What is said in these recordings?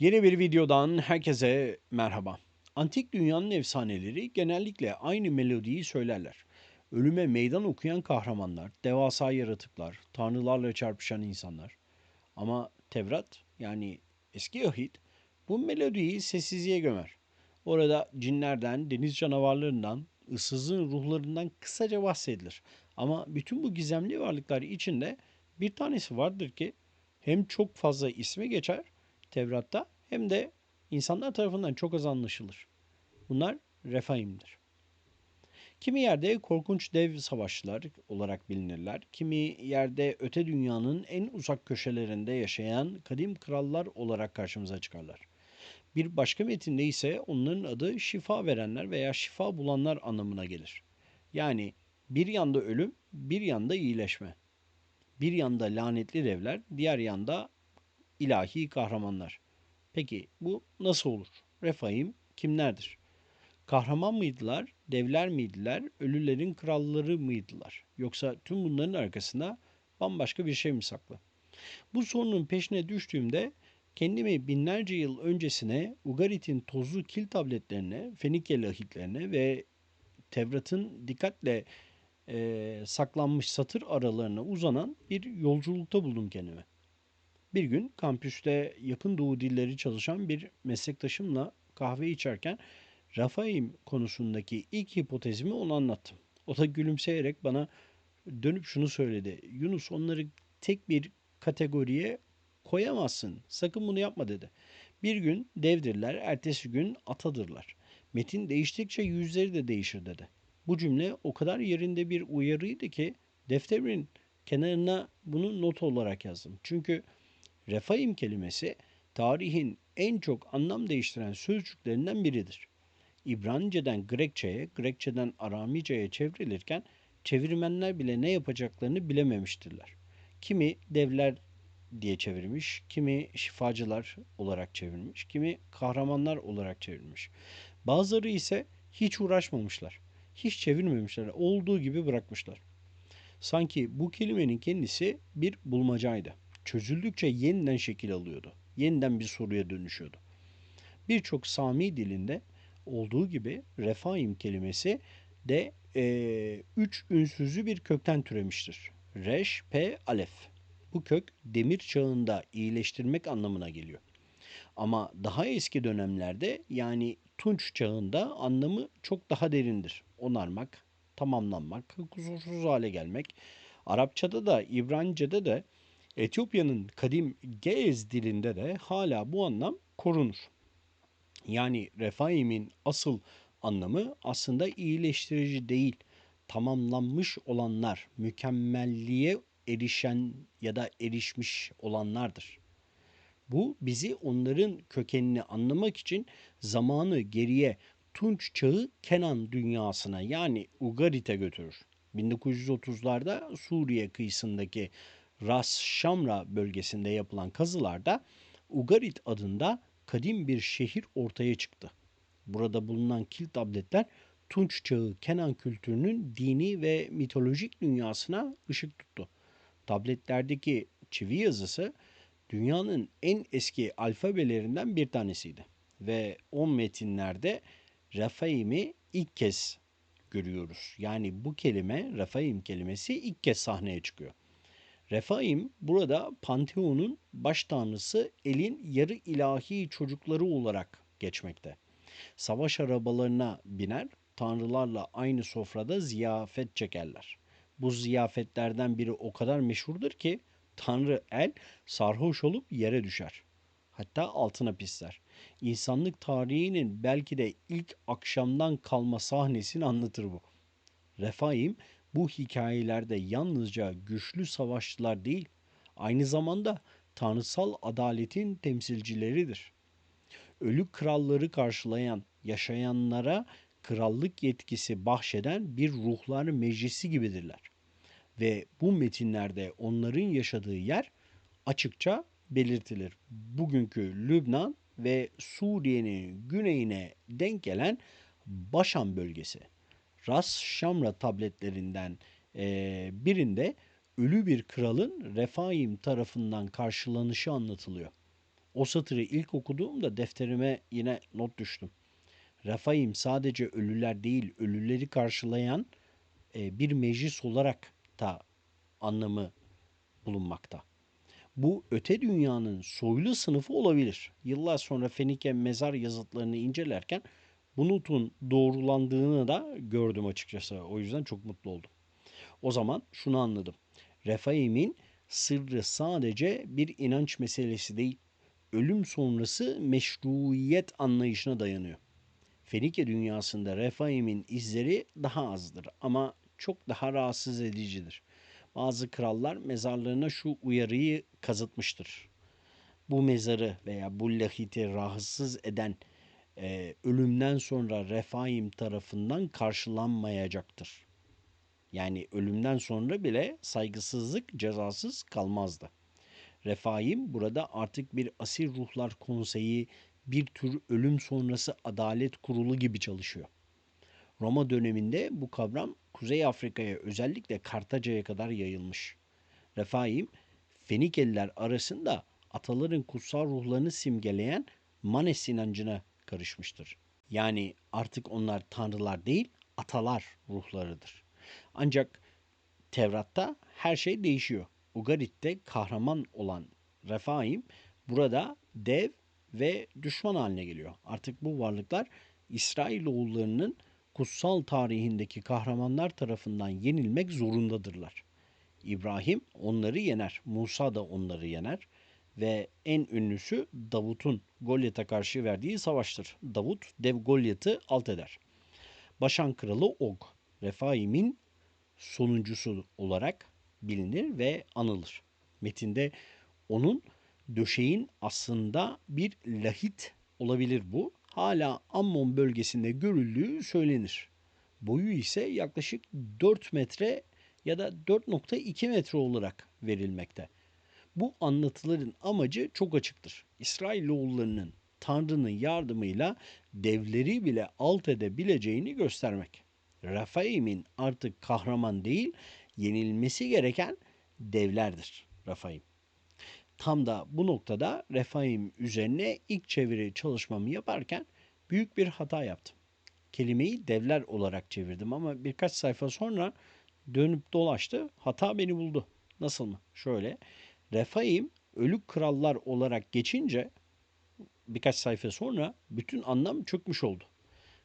Yeni bir videodan herkese merhaba. Antik dünyanın efsaneleri genellikle aynı melodiyi söylerler. Ölüme meydan okuyan kahramanlar, devasa yaratıklar, tanrılarla çarpışan insanlar. Ama Tevrat yani eski ahit bu melodiyi sessizliğe gömer. Orada cinlerden, deniz canavarlarından, ıssızın ruhlarından kısaca bahsedilir. Ama bütün bu gizemli varlıklar içinde bir tanesi vardır ki hem çok fazla ismi geçer Tevrat'ta hem de insanlar tarafından çok az anlaşılır. Bunlar Refaim'dir. Kimi yerde korkunç dev savaşçılar olarak bilinirler. Kimi yerde öte dünyanın en uzak köşelerinde yaşayan kadim krallar olarak karşımıza çıkarlar. Bir başka metinde ise onların adı şifa verenler veya şifa bulanlar anlamına gelir. Yani bir yanda ölüm, bir yanda iyileşme. Bir yanda lanetli devler, diğer yanda ilahi kahramanlar. Peki bu nasıl olur? Refaim kimlerdir? Kahraman mıydılar, devler miydiler, ölülerin kralları mıydılar? Yoksa tüm bunların arkasında bambaşka bir şey mi saklı? Bu sorunun peşine düştüğümde kendimi binlerce yıl öncesine Ugarit'in tozlu kil tabletlerine, Fenike lahitlerine ve Tevrat'ın dikkatle e, saklanmış satır aralarına uzanan bir yolculukta buldum kendimi. Bir gün kampüste yakın doğu dilleri çalışan bir meslektaşımla kahve içerken Rafaim konusundaki ilk hipotezimi ona anlattım. O da gülümseyerek bana dönüp şunu söyledi. Yunus onları tek bir kategoriye koyamazsın. Sakın bunu yapma dedi. Bir gün devdirler, ertesi gün atadırlar. Metin değiştikçe yüzleri de değişir dedi. Bu cümle o kadar yerinde bir uyarıydı ki defterimin kenarına bunu not olarak yazdım. Çünkü Refaim kelimesi tarihin en çok anlam değiştiren sözcüklerinden biridir. İbranice'den Grekçe'ye, Grekçe'den Aramice'ye çevrilirken çevirmenler bile ne yapacaklarını bilememiştirler. Kimi devler diye çevirmiş, kimi şifacılar olarak çevirmiş, kimi kahramanlar olarak çevirmiş. Bazıları ise hiç uğraşmamışlar. Hiç çevirmemişler. Olduğu gibi bırakmışlar. Sanki bu kelimenin kendisi bir bulmacaydı çözüldükçe yeniden şekil alıyordu. Yeniden bir soruya dönüşüyordu. Birçok Sami dilinde olduğu gibi refaim kelimesi de e, üç ünsüzü bir kökten türemiştir. Reş, P, Alef. Bu kök demir çağında iyileştirmek anlamına geliyor. Ama daha eski dönemlerde yani Tunç çağında anlamı çok daha derindir. Onarmak, tamamlanmak, kusursuz hale gelmek. Arapçada da İbranice'de de Etiyopya'nın kadim Ge'ez dilinde de hala bu anlam korunur. Yani refaim'in asıl anlamı aslında iyileştirici değil, tamamlanmış olanlar, mükemmelliğe erişen ya da erişmiş olanlardır. Bu bizi onların kökenini anlamak için zamanı geriye Tunç çağı Kenan dünyasına yani Ugarit'e götürür. 1930'larda Suriye kıyısındaki Ras Şamra bölgesinde yapılan kazılarda Ugarit adında kadim bir şehir ortaya çıktı. Burada bulunan kil tabletler Tunç çağı Kenan kültürünün dini ve mitolojik dünyasına ışık tuttu. Tabletlerdeki çivi yazısı dünyanın en eski alfabelerinden bir tanesiydi. Ve o metinlerde Rafaim'i ilk kez görüyoruz. Yani bu kelime, Rafaim kelimesi ilk kez sahneye çıkıyor. Refaim burada Pantheon'un baş tanrısı El'in yarı ilahi çocukları olarak geçmekte. Savaş arabalarına biner, tanrılarla aynı sofrada ziyafet çekerler. Bu ziyafetlerden biri o kadar meşhurdur ki Tanrı El sarhoş olup yere düşer. Hatta altına pisler. İnsanlık tarihinin belki de ilk akşamdan kalma sahnesini anlatır bu. Refaim bu hikayelerde yalnızca güçlü savaşçılar değil, aynı zamanda tanrısal adaletin temsilcileridir. Ölü kralları karşılayan, yaşayanlara krallık yetkisi bahşeden bir ruhlar meclisi gibidirler. Ve bu metinlerde onların yaşadığı yer açıkça belirtilir. Bugünkü Lübnan ve Suriye'nin güneyine denk gelen Başan bölgesi. Ras Şamra tabletlerinden e, birinde ölü bir kralın Refaim tarafından karşılanışı anlatılıyor. O satırı ilk okuduğumda defterime yine not düştüm. Refaim sadece ölüler değil, ölüleri karşılayan e, bir meclis olarak da anlamı bulunmakta. Bu öte dünyanın soylu sınıfı olabilir. Yıllar sonra Fenike mezar yazıtlarını incelerken bunun doğrulandığını da gördüm açıkçası. O yüzden çok mutlu oldum. O zaman şunu anladım. Refaim'in sırrı sadece bir inanç meselesi değil, ölüm sonrası meşruiyet anlayışına dayanıyor. Fenike dünyasında Refaim'in izleri daha azdır ama çok daha rahatsız edicidir. Bazı krallar mezarlarına şu uyarıyı kazıtmıştır. Bu mezarı veya bu lahiti rahatsız eden e, ölümden sonra Refaim tarafından karşılanmayacaktır. Yani ölümden sonra bile saygısızlık cezasız kalmazdı. Refaim burada artık bir asil ruhlar konseyi, bir tür ölüm sonrası adalet kurulu gibi çalışıyor. Roma döneminde bu kavram Kuzey Afrika'ya özellikle Kartaca'ya kadar yayılmış. Refaim, Fenikeliler arasında ataların kutsal ruhlarını simgeleyen Manes inancına karışmıştır. Yani artık onlar tanrılar değil, atalar ruhlarıdır. Ancak Tevrat'ta her şey değişiyor. Ugarit'te kahraman olan Refaim burada dev ve düşman haline geliyor. Artık bu varlıklar İsrailoğullarının kutsal tarihindeki kahramanlar tarafından yenilmek zorundadırlar. İbrahim onları yener, Musa da onları yener ve en ünlüsü Davut'un Golyat'a karşı verdiği savaştır. Davut dev Golyat'ı alt eder. Başan kralı Og, Refaim'in sonuncusu olarak bilinir ve anılır. Metinde onun döşeğin aslında bir lahit olabilir bu. Hala Ammon bölgesinde görüldüğü söylenir. Boyu ise yaklaşık 4 metre ya da 4.2 metre olarak verilmekte. Bu anlatıların amacı çok açıktır. İsrailoğullarının Tanrı'nın yardımıyla devleri bile alt edebileceğini göstermek. Rafaim'in artık kahraman değil, yenilmesi gereken devlerdir Rafaim. Tam da bu noktada Refaim üzerine ilk çeviri çalışmamı yaparken büyük bir hata yaptım. Kelimeyi devler olarak çevirdim ama birkaç sayfa sonra dönüp dolaştı. Hata beni buldu. Nasıl mı? Şöyle. Refaim ölü krallar olarak geçince birkaç sayfa sonra bütün anlam çökmüş oldu.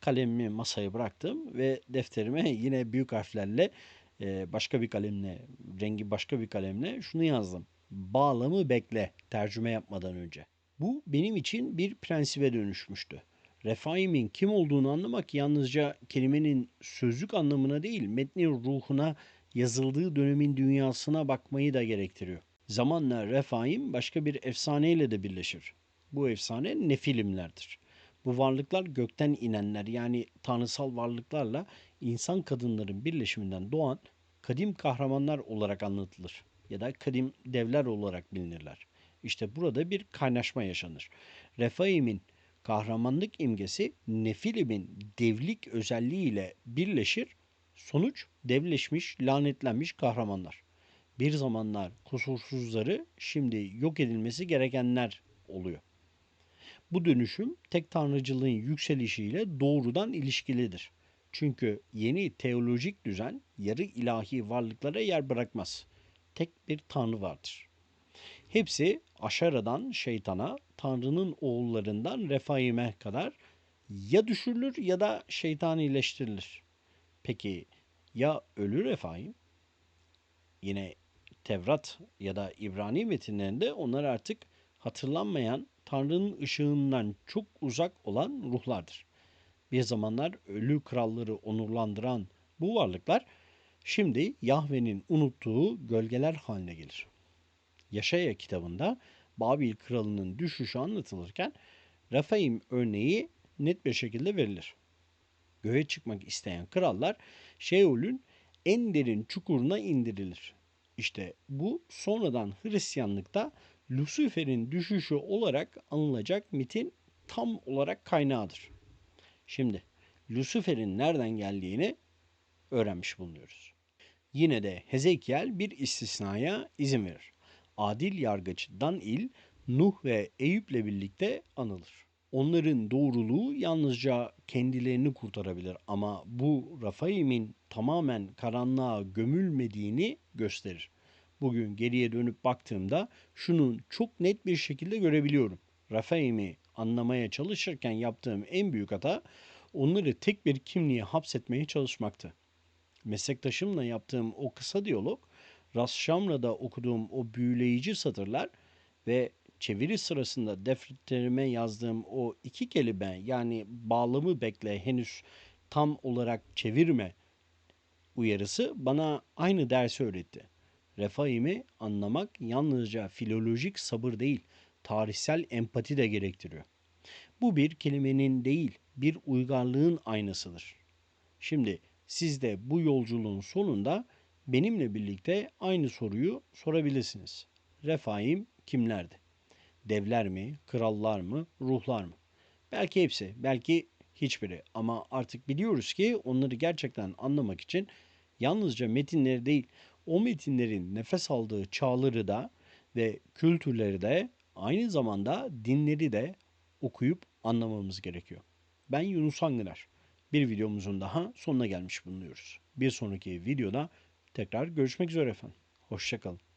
Kalemimi masaya bıraktım ve defterime yine büyük harflerle başka bir kalemle, rengi başka bir kalemle şunu yazdım bağlamı bekle tercüme yapmadan önce. Bu benim için bir prensibe dönüşmüştü. Refaim'in kim olduğunu anlamak yalnızca kelimenin sözlük anlamına değil, metnin ruhuna, yazıldığı dönemin dünyasına bakmayı da gerektiriyor. Zamanla Refaim başka bir efsaneyle de birleşir. Bu efsane Nefilimlerdir. Bu varlıklar gökten inenler yani tanrısal varlıklarla insan kadınların birleşiminden doğan kadim kahramanlar olarak anlatılır ya da kadim devler olarak bilinirler. İşte burada bir kaynaşma yaşanır. Refaim'in kahramanlık imgesi Nefilim'in devlik özelliğiyle birleşir. Sonuç devleşmiş, lanetlenmiş kahramanlar. Bir zamanlar kusursuzları şimdi yok edilmesi gerekenler oluyor. Bu dönüşüm tek tanrıcılığın yükselişiyle doğrudan ilişkilidir. Çünkü yeni teolojik düzen yarı ilahi varlıklara yer bırakmaz tek bir tanrı vardır. Hepsi aşaradan şeytana, tanrının oğullarından refaime kadar ya düşürülür ya da şeytanileştirilir. Peki ya ölü refaim? Yine Tevrat ya da İbrani metinlerinde onlar artık hatırlanmayan Tanrı'nın ışığından çok uzak olan ruhlardır. Bir zamanlar ölü kralları onurlandıran bu varlıklar Şimdi Yahve'nin unuttuğu gölgeler haline gelir. Yaşaya kitabında Babil kralının düşüşü anlatılırken Rafaim örneği net bir şekilde verilir. Göğe çıkmak isteyen krallar Şeyol'ün en derin çukuruna indirilir. İşte bu sonradan Hristiyanlıkta Lucifer'in düşüşü olarak anılacak mitin tam olarak kaynağıdır. Şimdi Lucifer'in nereden geldiğini öğrenmiş bulunuyoruz. Yine de Hezekiel bir istisnaya izin verir. Adil yargıç Danil Nuh ve Eyüp'le birlikte anılır. Onların doğruluğu yalnızca kendilerini kurtarabilir ama bu Rafaim'in tamamen karanlığa gömülmediğini gösterir. Bugün geriye dönüp baktığımda şunu çok net bir şekilde görebiliyorum. Rafaim'i anlamaya çalışırken yaptığım en büyük hata onları tek bir kimliğe hapsetmeye çalışmaktı. Meslektaşımla yaptığım o kısa diyalog, Ras Şamra'da okuduğum o büyüleyici satırlar ve çeviri sırasında defterime yazdığım o iki kelime yani bağlamı bekle henüz tam olarak çevirme uyarısı bana aynı dersi öğretti. Refaim'i anlamak yalnızca filolojik sabır değil, tarihsel empati de gerektiriyor. Bu bir kelimenin değil, bir uygarlığın aynasıdır. Şimdi siz de bu yolculuğun sonunda benimle birlikte aynı soruyu sorabilirsiniz. Refaim kimlerdi? Devler mi, krallar mı, ruhlar mı? Belki hepsi, belki hiçbiri ama artık biliyoruz ki onları gerçekten anlamak için yalnızca metinleri değil, o metinlerin nefes aldığı çağları da ve kültürleri de aynı zamanda dinleri de okuyup anlamamız gerekiyor. Ben Yunus Angıner. Bir videomuzun daha sonuna gelmiş bulunuyoruz. Bir sonraki videoda tekrar görüşmek üzere efendim. Hoşçakalın.